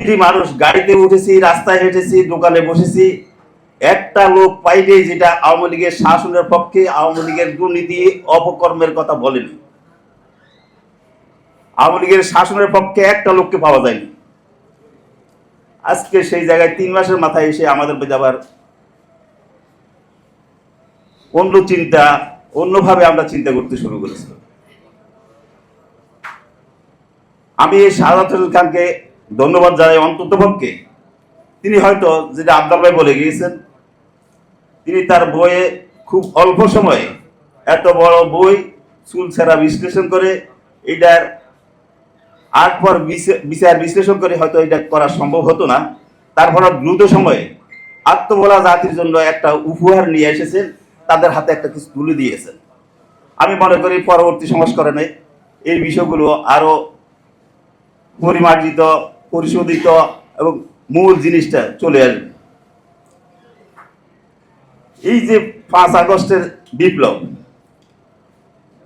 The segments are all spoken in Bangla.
প্রতিটি মানুষ, গাড়িতে উঠেছি, রাস্তায় হেঁটেছি, দোকানে বসেছি, একটা লোক পাইলেই যেটা আওয়ামী লীগের শাসনের পক্ষে, আওয়ামী লীগের দুর্নীতি, অপকর্মের কথা বলেনি। আওয়ামী লীগের শাসনের পক্ষে একটা লোককে পাওয়া যায়নি। আজকে সেই জায়গায় তিন মাসের মাথায় এসে আমাদের মধ্যে আবার অন্য চিন্তা, অন্যভাবে আমরা চিন্তা করতে শুরু করেছি। আমি এই হোসেন খানকে ধন্যবাদ জানাই অন্ততপক্ষে তিনি হয়তো যেটা আবদাল ভাই বলে গিয়েছেন, তিনি তার বইয়ে খুব অল্প সময়ে এত বড় বই চুল ছেঁড়া বিশ্লেষণ করে এটার আট পর বিচার বিশ্লেষণ করে হয়তো এটা করা সম্ভব হতো না। তারপর দ্রুত সময়ে আত্মবলা জাতির জন্য একটা উপহার নিয়ে এসেছেন, তাদের হাতে একটা কিছু তুলে দিয়েছেন। আমি মনে করি পরবর্তী সংস্করণে এই বিষয়গুলো আরও পরিমার্জিত পরিশোধিত এবং মূল জিনিসটা চলে আসবে। এই যে পাঁচ আগস্টের বিপ্লব,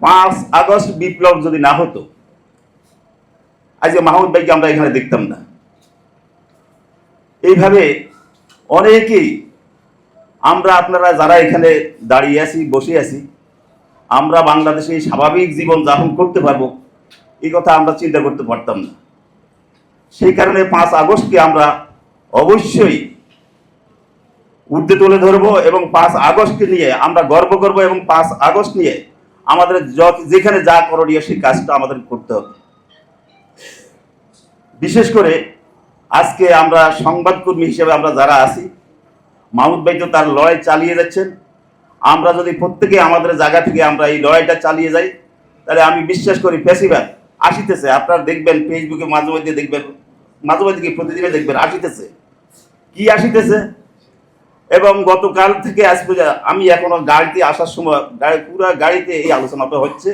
পাঁচ আগস্ট বিপ্লব যদি না হতো আজকে মাহমুদ ভাইকে আমরা এখানে দেখতাম না। এইভাবে অনেকেই, আমরা আপনারা যারা এখানে দাঁড়িয়ে আছি, বসে আছি, আমরা বাংলাদেশে স্বাভাবিক জীবন যাপন করতে পারব, এই কথা আমরা চিন্তা করতে পারতাম না। সেই কারণে পাঁচ আগস্টকে আমরা অবশ্যই উর্ধে তুলে ধরবো এবং পাঁচ আগস্টকে নিয়ে আমরা গর্ব করব এবং পাঁচ আগস্ট নিয়ে আমাদের যেখানে যা করণীয় সেই কাজটা আমাদের করতে হবে। বিশেষ করে আজকে আমরা সংবাদকর্মী হিসেবে আমরা যারা আছি, মাহমুদ ভাই তো তার লড়াই চালিয়ে যাচ্ছেন। আমরা যদি প্রত্যেকে আমাদের জায়গা থেকে আমরা এই লড়াইটা চালিয়ে যাই, তাহলে আমি বিশ্বাস করি ফেসিবাদ আসিতেছে। আপনারা দেখবেন ফেসবুকে মাঝে মধ্যে দেখবেন, মাঝে মাঝে কি প্রতিদিনে দেখবেন? আসিতেছে। কি আসিতেছে? এবং গতকাল থেকে আজ পর্যন্ত আমি এখনও গাড়িতে আসার সময়, গাড়ি, পুরো গাড়িতে এই আলোচনাটা হচ্ছে।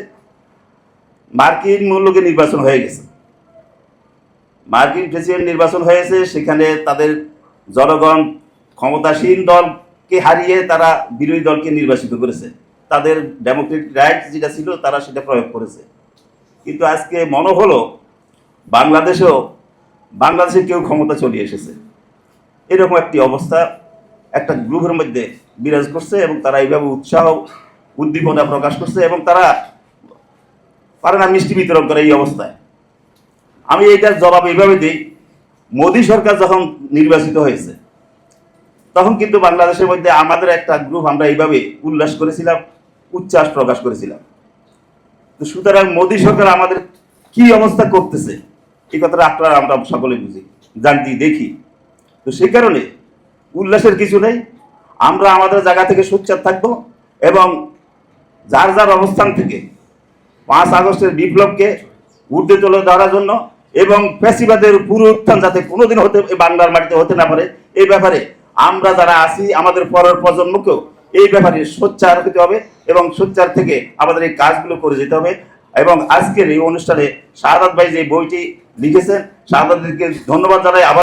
মার্কিন মূল্যকে নির্বাচন হয়ে গেছে। মার্কিন প্রেসিডেন্ট নির্বাচন হয়েছে, সেখানে তাদের জনগণ ক্ষমতাসীন দলকে হারিয়ে তারা বিরোধী দলকে নির্বাচিত করেছে। তাদের ডেমোক্রেটিক রাইট যেটা ছিল, তারা সেটা প্রয়োগ করেছে। কিন্তু আজকে মনে হলো বাংলাদেশেও বাংলাদেশে কেউ ক্ষমতা চলে এসেছে। এরকম একটি অবস্থা, একটা গ্রুপের মধ্যে বিরাজ করছে এবং তারা এইভাবে উৎসাহ, উদ্দীপনা প্রকাশ করছে এবং তারা পারে না মিষ্টি বিতরণ করে এই অবস্থায়। আমি এইটার জবাব এইভাবে দিই, মোদী সরকার যখন নির্বাচিত হয়েছে, তখন কিন্তু বাংলাদেশের মধ্যে আমাদের একটা গ্রুপ আমরা এইভাবে উল্লাস করেছিলাম, উচ্ছ্বাস প্রকাশ করেছিলাম। তো সুতরাং মোদী সরকার আমাদের কি অবস্থা করতেছে, এই কথাটা আপনারা, আমরা সকলে বুঝি, জানতি, দেখি। তো সেই কারণে উল্লাসের কিছু নেই, আমরা আমাদের জায়গা থেকে সোচ্চার থাকব এবং যার যার অবস্থান থেকে পাঁচ আগস্টের বিপ্লবকে উর্ধে তুলে ধরার জন্য এবং পেশিবাদের পুরো উত্থান যাতে কোনোদিন হতে বাংলার মাটিতে হতে না পারে, এই ব্যাপারে আমরা যারা আছি, আমাদের পরের প্রজন্মকেও এই ব্যাপারে সোচ্চার হতে হবে এবং সোচ্চার থেকে আমাদের এই কাজগুলো করে যেতে হবে এবং আজকের এই অনুষ্ঠানে শাহাদ ভাই যে বইটি লিখেছেন শাহাদকে ধন্যবাদ জানাই। আবার